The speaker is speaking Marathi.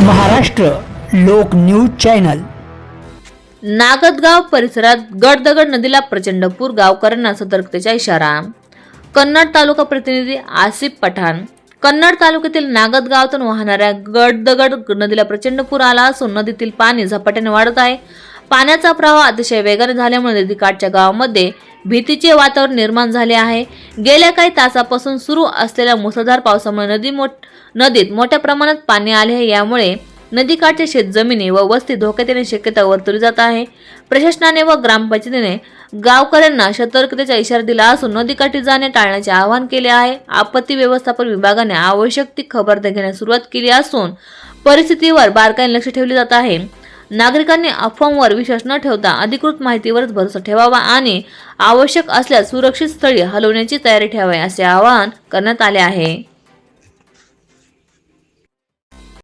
महाराष्ट्र लोक न्यूज चॅनल. नागदगाव परिसरात गडदगड नदीला प्रचंड पूर गावकऱ्यांना सतर्कतेचा इशारा. कन्नड तालुका प्रतिनिधी आसिफ पठाण कन्नड तालुक्यातील नागदगावातून वाहणाऱ्या गडदगड नदीला प्रचंड पूर आला असून नदीतील पाणी झपाट्याने वाढत आहे. पाण्याचा प्रवाह अतिशय वेगाने झाल्यामुळे नदीकाठच्या गावामध्ये भीतीचे वातावरण निर्माण झाले आहे. गेल्या काही तासापासून सुरू असलेल्या मुसळधार पावसामुळे नदी मोठ नदीत मोठ्या प्रमाणात पाणी आले आहे. यामुळे नदीकाठच्या शेतजमिनी व वस्ती धोक्यात येण्याची शक्यता वर्तवली जात आहे. प्रशासनाने व ग्रामपंचायतीने गावकऱ्यांना सतर्कतेचा इशारा दिला असून नदीकाठी जाणे टाळण्याचे आवाहन केले आहे. आपत्ती व्यवस्थापन विभागाने आवश्यक ती खबरदारी घेण्यास सुरुवात केली असून परिस्थितीवर बारकाईने लक्ष ठेवले जात आहे. नागरिकांनी अफवांवर विश्वास न ठेवता अधिकृत माहितीवरच भरोसा ठेवावा आणि आवश्यक असल्यास सुरक्षित स्थळी हलवण्याची तयारी ठेवावी असे आवाहन करण्यात आले आहे.